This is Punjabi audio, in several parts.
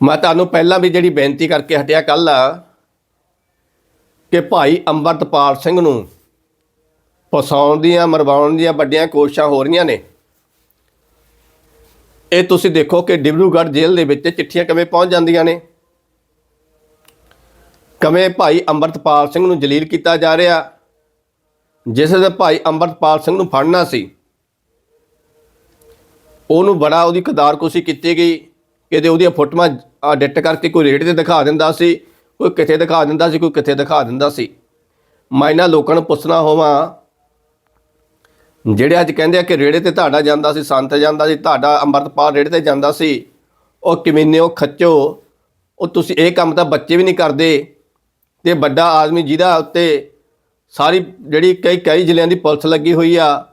ਮੈਂ ਤੁਹਾਨੂੰ ਪਹਿਲਾਂ ਵੀ ਜਿਹੜੀ ਬੇਨਤੀ ਕਰਕੇ ਹਟਿਆ ਕੱਲ ਕਿ ਭਾਈ ਅੰਮ੍ਰਿਤਪਾਲ ਸਿੰਘ ਨੂੰ ਫਸਾਉਣ ਦੀਆਂ, ਮਰਵਾਉਣ ਦੀਆਂ ਵੱਡੀਆਂ ਕੋਸ਼ਿਸ਼ਾਂ ਹੋ ਰਹੀਆਂ ਨੇ। ਇਹ ਤੁਸੀਂ ਦੇਖੋ ਕਿ ਡਿਬਰੂਗੜ੍ਹ ਜੇਲ੍ਹ ਦੇ ਵਿੱਚ ਚਿੱਠੀਆਂ ਕਿਵੇਂ ਪਹੁੰਚ ਜਾਂਦੀਆਂ ਨੇ। ਕਿਵੇਂ ਭਾਈ ਅੰਮ੍ਰਿਤਪਾਲ ਸਿੰਘ ਨੂੰ ਜਲੀਲ ਕੀਤਾ ਜਾ ਰਿਹਾ। ਜਿਸ ਦੇ ਭਾਈ ਅੰਮ੍ਰਿਤਪਾਲ ਸਿੰਘ ਨੂੰ ਫੜਨਾ ਸੀ, ਉਹਨੂੰ ਬੜਾ ਉਹਦੀ ਕਦਾਰਕੁਸ਼ੀ ਕੀਤੀ ਗਈ। ਕਿਤੇ ਉਹਦੀਆਂ ਫੋਟੋਆਂ ਐਡਿਟ ਕਰਕੇ ਕੋਈ ਰੇਟ ਤੇ ਦਿਖਾ ਦਿੰਦਾ ਸੀ, ਕੋਈ ਕਿੱਥੇ ਦਿਖਾ ਦਿੰਦਾ ਸੀ, ਕੋਈ ਕਿੱਥੇ ਦਿਖਾ ਦਿੰਦਾ ਸੀ। ਮੈਂ ਇਹਨਾਂ ਲੋਕਾਂ ਨੂੰ ਪੁੱਛਣਾ ਹੋਵਾਂ, ਜਿਹੜੇ ਅੱਜ ਕਹਿੰਦੇ ਆ ਕਿ ਰੇੜੇ ਤੇ ਤੁਹਾਡਾ ਜਾਂਦਾ ਸੀ, ਸੰਤ ਜਾਂਦਾ ਸੀ, ਤੁਹਾਡਾ ਅੰਮ੍ਰਿਤਪਾਲ ਰੇੜੇ ਤੇ ਜਾਂਦਾ ਸੀ, ਉਹ ਕਿਵੇਂ ਉਹ ਖੱਚੋ, ਉਹ ਤੁਸੀਂ ਇਹ ਕੰਮ ਤਾਂ ਬੱਚੇ ਵੀ ਨਹੀਂ ਕਰਦੇ, ਤੇ ਵੱਡਾ ਆਦਮੀ ਜਿਹਦਾ ਉੱਤੇ ਸਾਰੀ ਜਿਹੜੀ ਕਈ ਕਈ ਜ਼ਿਲ੍ਹਿਆਂ ਦੀ ਪੁਲਿਸ ਲੱਗੀ ਹੋਈ ਆ,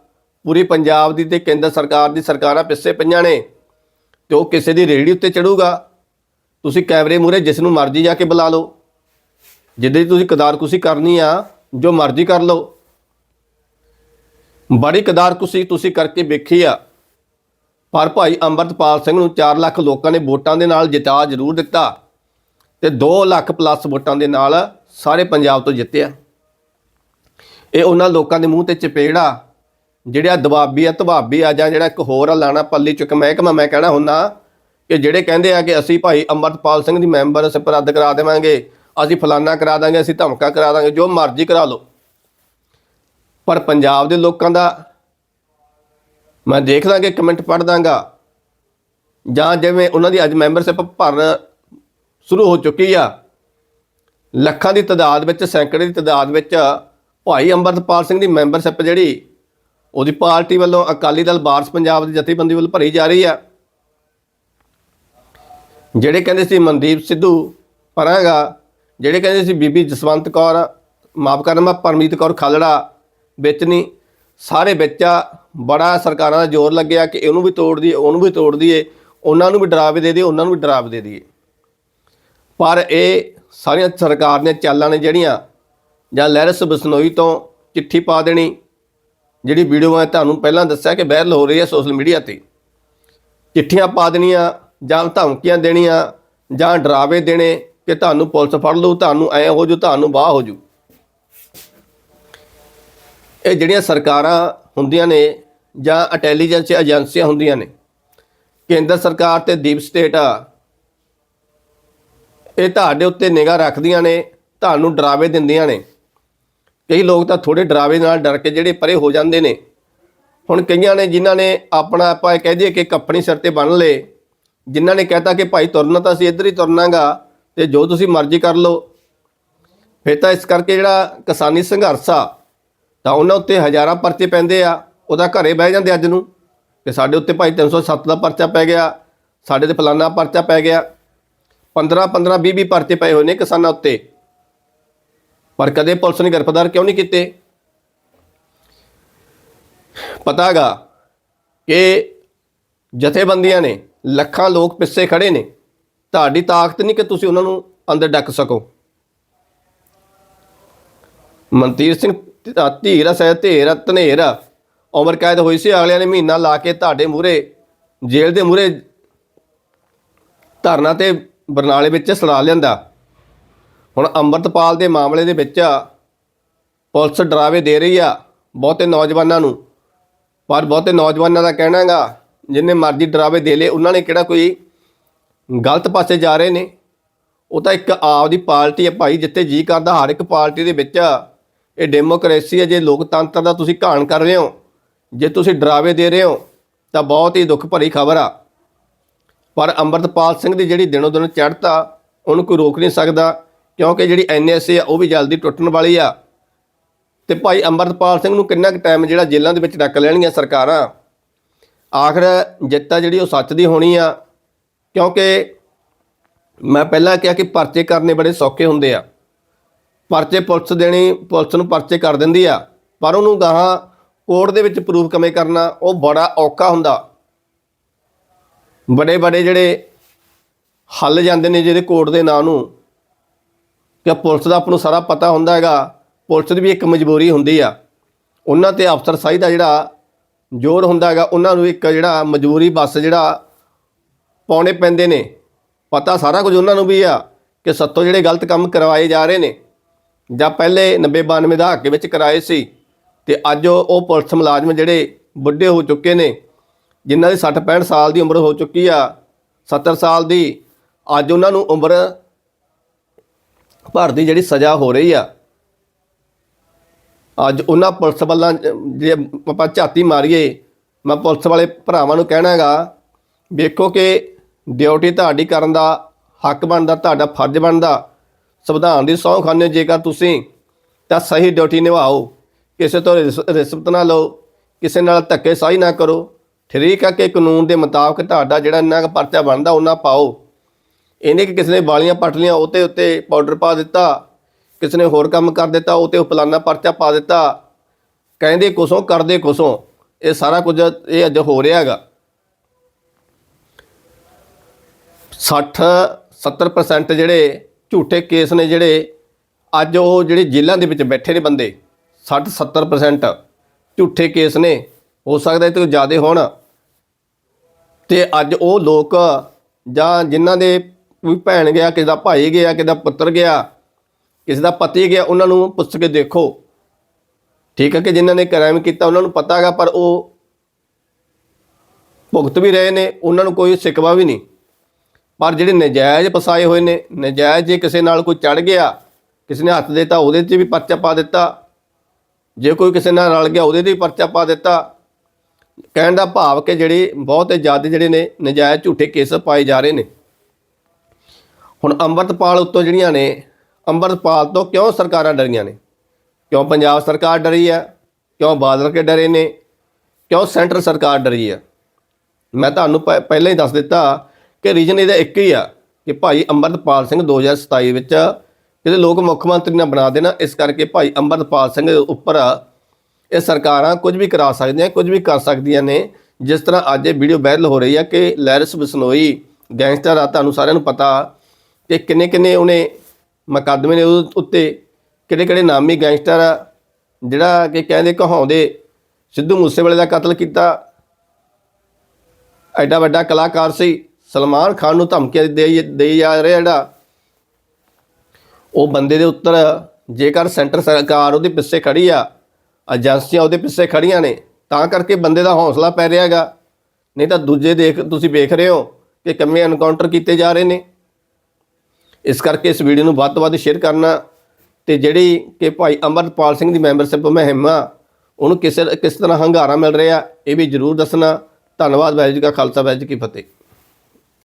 ਪੂਰੀ ਪੰਜਾਬ ਦੀ ਤੇ ਕੇਂਦਰ ਸਰਕਾਰ ਦੀ ਸਰਕਾਰਾਂ ਪਿੱਛੇ ਪਈਆਂ ਨੇ। ਤੇ ਉਹ ਕਿਸੇ ਦੀ ਰੇੜੀ ਉੱਤੇ ਚੜੂਗਾ। ਤੁਸੀਂ ਕੈਮਰੇ ਮੂਰੇ ਜਿਸ ਨੂੰ ਮਰਜ਼ੀ ਜਾ ਕੇ ਬੁਲਾ ਲਓ। ਜਿੱਦੇ ਤੁਸੀਂ ਕਦਾਰਕੁਸ਼ੀ ਕਰਨੀ ਆ, ਜੋ ਮਰਜ਼ੀ ਕਰ ਲਓ। ਬੜੀ ਕਦਾਰਕੁਸ਼ੀ ਤੁਸੀਂ ਕਰਕੇ ਵੇਖੀ ਆ। ਪਰ ਭਾਈ ਅੰਮ੍ਰਿਤਪਾਲ ਸਿੰਘ ਨੂੰ 4 ਲੱਖ ਲੋਕਾਂ ਨੇ ਵੋਟਾਂ ਦੇ ਨਾਲ ਜਿਤਾ ਜ਼ਰੂਰ ਦਿੱਤਾ ਤੇ 2 ਲੱਖ ਪਲੱਸ ਵੋਟਾਂ ਦੇ ਨਾਲ ਸਾਰੇ ਪੰਜਾਬ ਤੋਂ ਜਿੱਤਿਆ। ਇਹ ਉਹਨਾਂ ਲੋਕਾਂ ਦੇ ਮੂੰਹ ਤੇ ਚਪੇੜਾ ਜਿਹੜਾ ਦਬਾਬੀ ਆ, ਤਬਾਬੀ ਆ, ਜਾਂ ਜਿਹੜਾ ਇੱਕ ਹੋਰ ਆ, ਲਾਣਾ ਪੱਲੀ ਚੁੱਕ ਮਹਿਕਮਾ, ਮੈਂ ਕਹਿਣਾ ਹੁੰਨਾ ਕਿ ਜਿਹੜੇ ਕਹਿੰਦੇ ਆ ਕਿ ਅਸੀਂ ਭਾਈ ਅੰਮ੍ਰਿਤਪਾਲ ਸਿੰਘ ਦੀ ਮੈਂਬਰ ਰੱਦ ਕਰਾ ਦੇਵਾਂਗੇ, ਅਸੀਂ ਫਲਾਨਾ ਕਰਾ ਦਾਂਗੇ, ਅਸੀਂ ਧਮਕਾ ਕਰਾ ਦਾਂਗੇ, ਜੋ ਮਰਜ਼ੀ ਕਰਾ ਲਓ। ਪਰ ਪੰਜਾਬ ਦੇ ਲੋਕਾਂ ਦਾ ਮੈਂ ਦੇਖ ਲਾਂਗੇ ਕਮੈਂਟ ਪੜ੍ਹ ਦਾਂਗਾ, ਜਾਂ ਜਿਵੇਂ ਉਹਨਾਂ ਦੀ ਅੱਜ ਮੈਂਬਰਸ਼ਿਪ ਭਰਨ ਸ਼ੁਰੂ ਹੋ ਚੁੱਕੀ ਆ, ਲੱਖਾਂ ਦੀ ਤਦਾਦ ਵਿੱਚ, ਸੈਂਕੜੇ ਦੀ ਤਦਾਦ ਵਿੱਚ ਭਾਈ ਅੰਮ੍ਰਿਤਪਾਲ ਸਿੰਘ ਦੀ ਮੈਂਬਰਸ਼ਿਪ ਜਿਹੜੀ ਉਹਦੀ ਪਾਰਟੀ ਵੱਲੋਂ ਅਕਾਲੀ ਦਲ ਬਾਰਸ ਪੰਜਾਬ ਦੀ ਜਥੇਬੰਦੀ ਵੱਲੋਂ ਭਰੀ ਜਾ ਰਹੀ ਆ। ਜਿਹੜੇ ਕਹਿੰਦੇ ਸੀ ਮਨਦੀਪ ਸਿੱਧੂ ਭਰਾਂਗਾ, ਜਿਹੜੇ ਕਹਿੰਦੇ ਸੀ ਬੀਬੀ ਜਸਵੰਤ ਕੌਰ, ਮਾਫ ਕਰਨਾ ਮੈਂ ਪਰਮੀਤ ਕੌਰ ਖਾਲੜਾ, ਵਿੱਚ ਨਹੀਂ ਸਾਰੇ ਵਿੱਚ ਆ, ਬੜਾ ਸਰਕਾਰਾਂ ਦਾ ਜ਼ੋਰ ਲੱਗਿਆ ਕਿ ਇਹਨੂੰ ਵੀ ਤੋੜ ਦਈਏ, ਉਹਨੂੰ ਵੀ ਤੋੜ ਦਈਏ, ਉਹਨਾਂ ਨੂੰ ਵੀ ਡਰਾਵੇ ਦੇ ਦਈਏ, ਉਹਨਾਂ ਨੂੰ ਵੀ ਡਰਾਵੇ ਦੇ ਦਈਏ। ਪਰ ਇਹ ਸਾਰੀਆਂ ਸਰਕਾਰ ਨੇ ਚਾਲਾਂ ਨੇ ਜਿਹੜੀਆਂ, ਜਾਂ ਲਹਿਰਸ ਬਸਨੋਈ ਤੋਂ ਚਿੱਠੀ ਪਾ ਦੇਣੀ ਜਿਹੜੀ ਵੀਡੀਓ ਮੈਂ ਤੁਹਾਨੂੰ ਪਹਿਲਾਂ ਦੱਸਿਆ ਕਿ ਵਾਇਰਲ ਹੋ ਰਹੀ ਹੈ ਸੋਸ਼ਲ ਮੀਡੀਆ ਤੇ। ਚਿੱਠੀਆਂ ਪਾ ਦੇਣੀਆਂ, ਜਾਂ ਧਮਕੀਆਂ ਦੇਣੀਆਂ, ਜਾਂ ਡਰਾਵੇ ਦੇਣੇ ਕਿ ਤੁਹਾਨੂੰ ਪੁਲਿਸ ਫੜ ਲਊ, ਤੁਹਾਨੂੰ ਐ ਹੋ ਜੂ, ਤੁਹਾਨੂੰ ਬਾਹ ਹੋ ਜੂ। ਇਹ ਜਿਹੜੀਆਂ ਸਰਕਾਰਾਂ ਹੁੰਦੀਆਂ ਨੇ, ਜਾਂ ਇੰਟੈਲੀਜੈਂਸ ਏਜੰਸੀਆਂ ਹੁੰਦੀਆਂ ਨੇ, ਕੇਂਦਰ ਸਰਕਾਰ ਤੇ ਦੀਪ ਸਟੇਟ ਆ, ਇਹ ਤੁਹਾਡੇ ਉੱਤੇ ਨਿਗਾਹ ਰੱਖਦੀਆਂ ਨੇ, ਤੁਹਾਨੂੰ ਡਰਾਵੇ ਦਿੰਦੀਆਂ ਨੇ। ਕਈ ਲੋਕ ਤਾਂ ਥੋੜੇ ਡਰਾਵੇ ਨਾਲ ਡਰ ਕੇ ਜਿਹੜੇ ਪਰੇ ਹੋ ਜਾਂਦੇ ਨੇ। ਹੁਣ ਕਈਆਂ ਨੇ ਜਿਨ੍ਹਾਂ ਨੇ ਆਪਣਾ ਆਪਾਂ ਇਹ ਕਹਿ ਦਈਏ ਕਿ ਕੱਪਣੀ ਸਿਰ ਤੇ ਬੰਨ ਲਏ, ਜਿਨ੍ਹਾਂ ਨੇ ਕਹਿਤਾ ਕਿ ਭਾਈ ਤੁਰਨਾ ਤਾਂ ਅਸੀਂ ਇੱਧਰ ਹੀ ਤੁਰਨਾਗਾ ਤੇ ਜੋ ਤੁਸੀਂ ਮਰਜ਼ੀ ਕਰ ਲਓ। ਫਿਰ ਤਾਂ ਇਸ ਕਰਕੇ ਜਿਹੜਾ ਕਿਸਾਨੀ ਸੰਘਰਸ਼ ਆ, ਤਾਂ ਉਹਨਾਂ ਉੱਤੇ ਹਜ਼ਾਰਾਂ ਪਰਚੇ ਪੈਂਦੇ ਆ, ਉਹਦਾ ਘਰੇ ਬਹਿ ਜਾਂਦੇ ਅੱਜ ਨੂੰ ਕਿ ਸਾਡੇ ਉੱਤੇ ਭਾਈ 307 ਦਾ ਪਰਚਾ ਪੈ ਗਿਆ, ਸਾਡੇ ਤੇ ਫਲਾਨਾ ਪਰਚਾ ਪੈ ਗਿਆ। 15 15 20 20 ਪਰਚੇ ਪਏ ਹੋਏ ਨੇ ਕਿਸਾਨਾਂ ਉੱਤੇ। ਪਰ ਕਦੇ ਪੁਲਿਸ ਨੇ ਗ੍ਰਿਫਤਾਰ ਕਿਉਂ ਨਹੀਂ ਕੀਤੇ? ਪਤਾਗਾ ਕਿ ਜਥੇਬੰਦੀਆਂ ਨੇ ਲੱਖਾਂ ਲੋਕ ਪਿੱਛੇ ਖੜੇ ਨੇ। ਤੁਹਾਡੀ ਤਾਕਤ ਨਹੀਂ ਕਿ ਤੁਸੀਂ ਉਹਨਾਂ ਨੂੰ ਅੰਦਰ ਡੱਕ ਸਕੋ। ਮਨਤੀਰ ਸਿੰਘ ਧੀ- ਧੀਰਾ ਸਹਿ ਧੇਰ ਧਨੇਰ ਉਮਰ ਕੈਦ ਹੋਈ ਸੀ, ਅਗਲਿਆਂ ਨੇ ਮਹੀਨਾ ਲਾ ਕੇ ਤੁਹਾਡੇ ਮੂਹਰੇ, ਜੇਲ੍ਹ ਦੇ ਮੂਹਰੇ ਧਰਨਾ ਤੇ ਬਰਨਾਲੇ ਵਿੱਚ ਸੜਾ ਲਿਆਂਦਾ। ਹੁਣ ਅੰਮ੍ਰਿਤਪਾਲ ਦੇ ਮਾਮਲੇ ਦੇ ਵਿੱਚ ਪੁਲਿਸ ਡਰਾਵੇ ਦੇ ਰਹੀ ਆ ਬਹੁਤੇ ਨੌਜਵਾਨਾਂ ਨੂੰ। ਪਰ ਬਹੁਤੇ ਨੌਜਵਾਨਾਂ ਦਾ ਕਹਿਣਾ ਹੈਗਾ, ਜਿੰਨੇ ਮਰਜ਼ੀ ਡਰਾਵੇ ਦੇ ਲੇ ਉਹਨਾਂ ਨੇ ਕਿਹੜਾ ਕੋਈ ਗਲਤ ਪਾਸੇ ਜਾ ਰਹੇ ਨੇ? ਉਹ ਤਾਂ ਇੱਕ ਆਪਦੀ ਪਾਰਟੀ ਹੈ ਭਾਈ, ਜਿੱਥੇ ਜੀ ਕਰਦਾ ਹਰ ਇੱਕ ਪਾਰਟੀ ਦੇ ਵਿੱਚ ਇਹ ਡੈਮੋਕ੍ਰੇਸੀ ਹੈ ਜੇ ਲੋਕਤੰਤਰ ਦਾ ਤੁਸੀਂ ਘਾਣ ਕਰ ਰਹੇ ਹੋ, ਜੇ ਤੁਸੀਂ ਡਰਾਵੇ ਦੇ ਰਹੇ ਹੋ, ਤਾਂ ਬਹੁਤ ਹੀ ਦੁੱਖ ਭਰੀ ਖਬਰ ਆ। ਪਰ ਅੰਮ੍ਰਿਤਪਾਲ ਸਿੰਘ ਦੀ ਜਿਹੜੀ ਦਿਨੋ ਦਿਨ ਚੜ੍ਹਤਾ, ਉਹਨੂੰ ਕੋਈ ਰੋਕ ਨਹੀਂ ਸਕਦਾ। ਕਿਉਂਕਿ ਜਿਹੜੀ ਐਨਐਸਏ ਆ, ਉਹ ਵੀ ਜਲਦੀ ਟੁੱਟਣ ਵਾਲੀ ਆ। ਤੇ ਭਾਈ ਅੰਮ੍ਰਿਤਪਾਲ ਸਿੰਘ ਨੂੰ ਕਿੰਨਾ ਕੁ ਟਾਈਮ ਜਿਹੜਾ ਜੇਲ੍ਹਾਂ ਦੇ ਵਿੱਚ ਡੱਕ ਲੈਣਗੀਆਂ ਸਰਕਾਰਾਂ? ਆਖਰ ਜਿੱਤਾ ਜਿਹੜੀ ਉਹ ਸੱਚ ਦੀ ਹੋਣੀ ਆ। ਕਿਉਂਕਿ ਮੈਂ ਪਹਿਲਾਂ ਕਿਹਾ ਕਿ ਪਰਚੇ ਕਰਨੇ ਬੜੇ ਸੌਖੇ ਹੁੰਦੇ ਆ। ਪਰਚੇ ਪੁਲਿਸ ਦੇਣੀ, ਪੁਲਿਸ ਨੂੰ ਪਰਚੇ ਕਰ ਦਿੰਦੀ ਆ। ਪਰ ਉਹਨੂੰ ਗਾਹਾਂ ਕੋਰਟ ਦੇ ਵਿੱਚ ਪ੍ਰੂਫ ਕਿਵੇਂ ਕਰਨਾ, ਉਹ ਬੜਾ ਔਖਾ ਹੁੰਦਾ। ਬੜੇ ਬੜੇ ਜਿਹੜੇ ਹੱਲ ਜਾਂਦੇ ਨੇ ਜਿਹਦੇ ਕੋਰਟ ਦੇ ਨਾਂ ਨੂੰ। ਕਿ ਪੁਲਿਸ ਦਾ ਆਪ ਨੂੰ ਸਾਰਾ ਪਤਾ ਹੁੰਦਾ ਹੈਗਾ, ਪੁਲਿਸ ਦੀ ਵੀ ਇੱਕ ਮਜਬੂਰੀ ਹੁੰਦੀ ਆ। ਉਹਨਾਂ ਤੇ ਅਫਸਰ ਸਾਈ ਦਾ ਜਿਹੜਾ ਜ਼ੋਰ ਹੁੰਦਾ ਹੈਗਾ, ਉਹਨਾਂ ਨੂੰ ਇੱਕ ਜਿਹੜਾ ਮਜਬੂਰੀ ਬੱਸ ਜਿਹੜਾ ਪਾਉਣੇ ਪੈਂਦੇ ਨੇ। ਪਤਾ ਸਾਰਾ ਕੁਝ ਉਹਨਾਂ ਨੂੰ ਵੀ ਆ ਕਿ ਸੱਤੋਂ ਜਿਹੜੇ ਗਲਤ ਕੰਮ ਕਰਵਾਏ ਜਾ ਰਹੇ ਨੇ। ਜਾਂ ਪਹਿਲੇ 90 92 ਦਾ ਹੱਕ ਵਿੱਚ ਕਰਾਏ ਸੀ ਤੇ ਅੱਜ ਉਹ ਪੁਲਿਸ ਮੁਲਾਜ਼ਮ ਜਿਹੜੇ ਬੁੱਢੇ ਹੋ ਚੁੱਕੇ ਨੇ, ਜਿਨ੍ਹਾਂ ਦੀ 60 65 ਸਾਲ ਦੀ ਉਮਰ ਹੋ ਚੁੱਕੀ ਆ 70 ਸਾਲ ਦੀ, ਅੱਜ ਉਹਨਾਂ ਨੂੰ ਉਮਰ ਭਰ ਦੀ ਜਿਹੜੀ ਸਜ਼ਾ ਹੋ ਰਹੀ ਆ, ਅੱਜ ਉਹਨਾਂ ਪੁਲਿਸ ਵੱਲਾਂ, ਜੇ ਆਪਾਂ ਝਾਤੀ ਮਾਰੀਏ, ਮੈਂ ਪੁਲਿਸ ਵਾਲੇ ਭਰਾਵਾਂ ਨੂੰ ਕਹਿਣਾਗਾ ਵੇਖੋ ਕਿ ਡਿਊਟੀ ਤੁਹਾਡੀ ਕਰਨ ਦਾ ਹੱਕ ਬਣਦਾ, ਤੁਹਾਡਾ ਫਰਜ਼ ਬਣਦਾ, ਸੰਵਿਧਾਨ ਦੀ ਸਹੁੰ ਖਾਨੇ ਜੇਕਰ ਤੁਸੀਂ, ਤਾਂ ਸਹੀ ਡਿਊਟੀ ਨਿਭਾਓ। ਕਿਸੇ ਤੋਂ ਰਿਸ- ਰਿਸ਼ਵਤ ਨਾ ਲਓ, ਕਿਸੇ ਨਾਲ ਧੱਕੇ ਸਾਈ ਨਾ ਕਰੋ। ਠੀਕ ਆ ਕਿ ਕਾਨੂੰਨ ਦੇ ਮੁਤਾਬਕ ਤੁਹਾਡਾ ਜਿਹੜਾ ਇੰਨਾ ਕੁ ਪਰਚਾ ਬਣਦਾ, ਉਹਨਾਂ ਪਾਓ। ਇਹਨੇ ਕਿ ਕਿਸੇ ਨੇ ਵਾਲੀਆਂ ਪੱਟ ਲੀਆਂ, ਉਹਤੇ ਉੱਤੇ ਪਾਊਡਰ ਪਾ ਦਿੱਤਾ ਕਿਸੇ ਨੇ ਹੋਰ ਕੰਮ ਕਰ ਦਿੱਤਾ, ਉਹਤੇ ਫਲਾਨਾ ਪਰਚਾ ਪਾ ਦਿੱਤਾ। ਕਹਿੰਦੇ ਕੁਸੋਂ, ਕਰਦੇ ਕੁਸੋਂ। ਇਹ ਸਾਰਾ ਕੁਝ ਇਹ ਅੱਜ ਹੋ ਰਿਹਾ ਹੈਗਾ। 60 70% ਜਿਹੜੇ ਝੂਠੇ ਕੇਸ ਨੇ ਜਿਹੜੇ, ਅੱਜ ਉਹ ਜਿਹੜੇ ਜੇਲ੍ਹਾਂ ਦੇ ਵਿੱਚ ਬੈਠੇ ਨੇ ਬੰਦੇ 60 70% ਝੂਠੇ ਕੇਸ ਨੇ, ਹੋ ਸਕਦਾ ਇਹ ਤੋਂ ਜ਼ਿਆਦਾ ਹੋਣ। ਤੇ ਅੱਜ ਉਹ ਲੋਕ ਜਾਂ ਜਿਨ੍ਹਾਂ ਦੇ ਕੋਈ ਭੈਣ ਗਿਆ, ਕਿਸੇ ਦਾ ਭਾਈ ਗਿਆ, ਕਿਸੇ ਦਾ ਪੁੱਤਰ ਗਿਆ, ਕਿਸੇ ਦਾ ਪਤੀ ਗਿਆ, ਉਹਨਾਂ ਨੂੰ ਪੁੱਛ ਕੇ ਦੇਖੋ। ਠੀਕ ਹੈ ਕਿ ਜਿਨ੍ਹਾਂ ਨੇ ਕ੍ਰਾਈਮ ਕੀਤਾ, ਉਹਨਾਂ ਨੂੰ ਪਤਾ ਹੈਗਾ, ਪਰ ਉਹ ਭੁਗਤ ਵੀ ਰਹੇ ਨੇ, ਉਹਨਾਂ ਨੂੰ ਕੋਈ ਸਿਕਵਾ ਵੀ ਨਹੀਂ। ਪਰ ਜਿਹੜੇ ਨਜਾਇਜ਼ ਫਸਾਏ ਹੋਏ ਨੇ, ਨਜਾਇਜ਼ ਜੇ ਕਿਸੇ ਨਾਲ ਕੋਈ ਚੜ ਗਿਆ, ਕਿਸੇ ਨੇ ਹੱਥ ਦਿੱਤਾ, ਉਹਦੇ 'ਚ ਵੀ ਪਰਚਾ ਪਾ ਦਿੱਤਾ। ਜੇ ਕੋਈ ਕਿਸੇ ਨਾਲ ਰਲ ਗਿਆ, ਉਹਦੇ 'ਤੇ ਵੀ ਪਰਚਾ ਪਾ ਦਿੱਤਾ। ਕਹਿਣ ਦਾ ਭਾਵ ਕਿ ਜਿਹੜੇ ਬਹੁਤ ਜ਼ਿਆਦਾ ਜਿਹੜੇ ਨੇ, ਨਜਾਇਜ਼ ਝੂਠੇ ਕੇਸ ਪਾਏ ਜਾ ਰਹੇ ਨੇ। ਹੁਣ ਅੰਮ੍ਰਿਤਪਾਲ ਉੱਤੋਂ ਜਿਹੜੀਆਂ ਨੇ, ਅੰਮ੍ਰਿਤਪਾਲ ਤੋਂ ਕਿਉਂ ਸਰਕਾਰਾਂ ਡਰੀਆਂ ਨੇ? ਕਿਉਂ ਪੰਜਾਬ ਸਰਕਾਰ ਡਰੀ ਆ? ਕਿਉਂ ਬਾਦਲ ਕੇ ਡਰੇ ਨੇ? ਕਿਉਂ ਸੈਂਟਰ ਸਰਕਾਰ ਡਰੀ ਆ? ਮੈਂ ਤੁਹਾਨੂੰ ਪ- ਪਹਿਲਾਂ ਹੀ ਦੱਸ ਦਿੱਤਾ ਕਿ ਰੀਜਨ ਇਹਦਾ ਇੱਕ ਹੀ ਆ ਕਿ ਭਾਈ ਅੰਮ੍ਰਿਤਪਾਲ ਸਿੰਘ 2027 ਵਿੱਚ ਜਿਹੜੇ ਲੋਕ ਮੁੱਖ ਮੰਤਰੀ ਨਾ ਬਣਾ ਦੇਣਾ, ਇਸ ਕਰਕੇ ਭਾਈ ਅੰਮ੍ਰਿਤਪਾਲ ਸਿੰਘ ਦੇ ਉੱਪਰ ਇਹ ਸਰਕਾਰਾਂ ਕੁਝ ਵੀ ਕਰਾ ਸਕਦੀਆਂ, ਕੁਝ ਵੀ ਕਰ ਸਕਦੀਆਂ ਨੇ। ਜਿਸ ਤਰ੍ਹਾਂ ਅੱਜ ਇਹ ਵੀਡੀਓ ਵਾਇਰਲ ਹੋ ਰਹੀ ਹੈ ਕਿ ਲੈਰਿਸ ਬਿਸਨੋਈ, ਗੈਂਗਸਟਰ ਆ, ਤੁਹਾਨੂੰ ਸਾਰਿਆਂ ਨੂੰ ਪਤਾ ਕਿ ਕਿੰਨੇ ਕਿੰਨੇ ਉਹਨੇ ਮੁਕੱਦਮੇ ਨੇ ਉਹਦੇ ਉੱਤੇ, ਕਿਹੜੇ ਕਿਹੜੇ ਨਾਮੀ ਗੈਂਗਸਟਰ ਆ, ਜਿਹੜਾ ਕਿ ਕਹਿੰਦੇ ਕਹਾਉਂਦੇ ਸਿੱਧੂ ਮੂਸੇਵਾਲੇ ਦਾ ਕਤਲ ਕੀਤਾ। ਐਡਾ ਵੱਡਾ ਕਲਾਕਾਰ ਸੀ, ਸਲਮਾਨ ਖਾਨ ਨੂੰ ਧਮਕੀਆਂ ਦੇ ਦੇਈ ਜਾ ਰਿਹਾ ਜਿਹੜਾ। ਉਹ ਬੰਦੇ ਦੇ ਉੱਤਰ, ਜੇਕਰ ਸੈਂਟਰ ਸਰਕਾਰ ਉਹਦੇ ਪਿੱਛੇ ਖੜੀ ਆ, ਏਜੰਸੀਆਂ ਉਹਦੇ ਪਿੱਛੇ ਖੜੀਆਂ ਨੇ, ਤਾਂ ਕਰਕੇ ਬੰਦੇ ਦਾ ਹੌਸਲਾ ਪੈ ਰਿਹਾ ਹੈਗਾ। ਨਹੀਂ ਤਾਂ ਦੂਜੇ ਦੇਖ ਤੁਸੀਂ ਵੇਖ ਰਹੇ ਹੋ ਕਿ ਕੰਮੇ ਐਨਕਾਊਂਟਰ ਕੀਤੇ ਜਾ ਰਹੇ ਨੇ। ਇਸ ਕਰਕੇ ਇਸ ਵੀਡੀਓ ਨੂੰ ਵੱਧ ਤੋਂ ਵੱਧ ਸ਼ੇਅਰ ਕਰਨਾ ਤੇ ਜਿਹੜੀ ਕਿ ਭਾਈ ਅਮਰਪਾਲ ਸਿੰਘ ਦੀ ਮੈਂਬਰਸ਼ਿਪ ਮੁਹਿੰਮ ਆ, ਉਹਨੂੰ ਕਿਸ ਕਿਸ ਤਰ੍ਹਾਂ ਹੰਗਾਰਾ ਮਿਲ ਰਿਹਾ, ਇਹ ਵੀ ਜਰੂਰ ਦੱਸਣਾ। ਧੰਨਵਾਦ ਵਾਹਿਗੁਰੂ ਜੀ ਕਾ ਖਾਲਸਾ, ਵਾਹਿਗੁਰੂ ਜੀ ਕੀ ਫਤਿਹ।